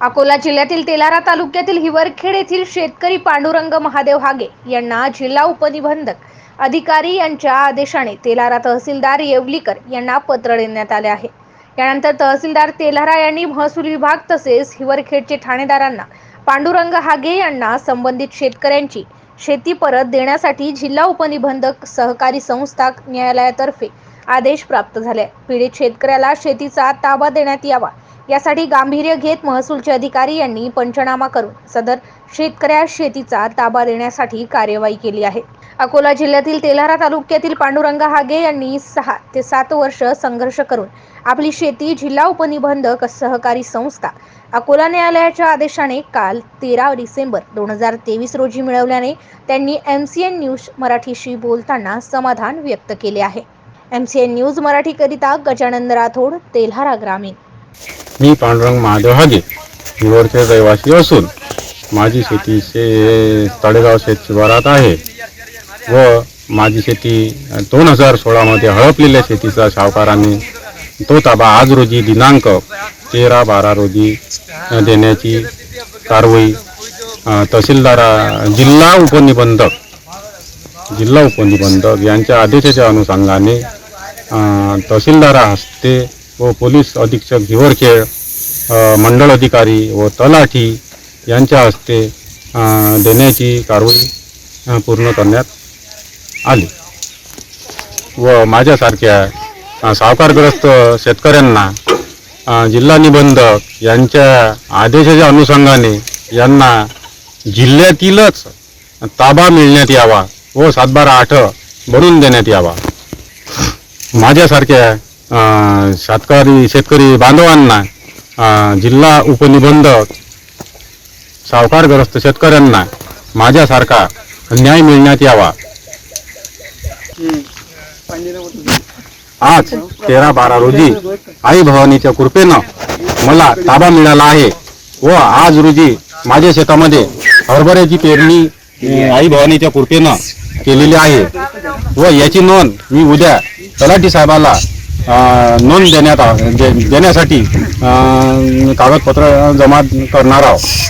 अकोला जिल्ह्यातील तेलारा तालुक्यातील हिवरखेड येथील शेतकरी पांडुरंग महादेव हागे यांना जिल्हा उपनिबंधक अधिकारी यांच्या आदेशाने तेलारा तहसीलदार येवलीकर यांना पत्र देण्यात आले आहे. यानंतर तहसीलदार तेलारा यांनी महसूल विभाग तसेच हिवरखेडचे ठाणेदारांना पांडुरंग हागे यांना संबंधित शेतकऱ्यांची शेती परत देण्यासाठी जिल्हा उपनिबंधक सहकारी संस्था न्यायालयातर्फे आदेश प्राप्त झाले. पीडित शेतकऱ्याला शेतीचा ताबा देण्यात यावा यासाठी गांभीर्य घेत महसूलचे अधिकारी यांनी पंचनामा करून सदर शेतकऱ्यास शेतीचा ताबा देण्यासाठी कार्यवाही केली आहे. अकोला जिल्ह्यातील तेल्हारा तालुक्यातील पांडुरंग हागे यांनी सहा ते सात वर्ष संघर्ष करून आपली शेती जिल्हा उपनिबंधक सहकारी संस्था अकोला न्यायालयाच्या आदेशाने काल तेरा डिसेंबर दोन हजार तेवीस रोजी मिळवल्याने त्यांनी एम सी एन न्यूज मराठीशी बोलताना समाधान व्यक्त केले आहे. एम सी एन न्यूज मराठीकरिता गजानंद राठोड तेल्हारा ग्रामीण. मी पांडुरंग महादेव हागे हिवरचे रहिवासी असून माझी शेती शे तळेगाव शेत शिवारात आहे व माझी शेती दोन हजार सोळामध्ये हळपलेल्या शेतीचा सावकाराने तो ताबा आज रोजी दिनांक तेरा बारा रोजी देण्याची कारवाई तहसीलदारा जिल्हा उपनिबंधक जिल्हा उपनिबंधक यांच्या आदेशाच्या अनुषंगाने तहसीलदारा हस्ते व पोलीस अधीक्षक हिवरखेड मंडळ अधिकारी व तलाठी यांच्या हस्ते देण्याची कारवाई पूर्ण करण्यात आली. व माझ्यासारख्या सावकारग्रस्त शेतकऱ्यांना जिल्हा निबंधक यांच्या आदेशाच्या अनुषंगाने यांना जिल्ह्यातीलच ताबा मिळण्यात यावा व सातबारा आठ बनून देण्यात यावा. माझ्यासारख्या शेतकरी शेतकरी बांधवांना जिल्हा उपनिबंधक सावकारग्रस्त शेतकऱ्यांना माझ्यासारखा न्याय मिळण्यात यावा. आज तेरा बारा रोजी आई भवानीच्या कृपेनं मला ताबा मिळाला आहे व आज रोजी माझ्या शेतामध्ये हरभऱ्याची पेरणी आई भवानीच्या कृपेनं केलेली आहे व याची नोंद मी उद्या तलाठी साहेबाला नोंद देण्यात आ- दे- देण्यासाठी कागदपत्र जमा करणार आहोत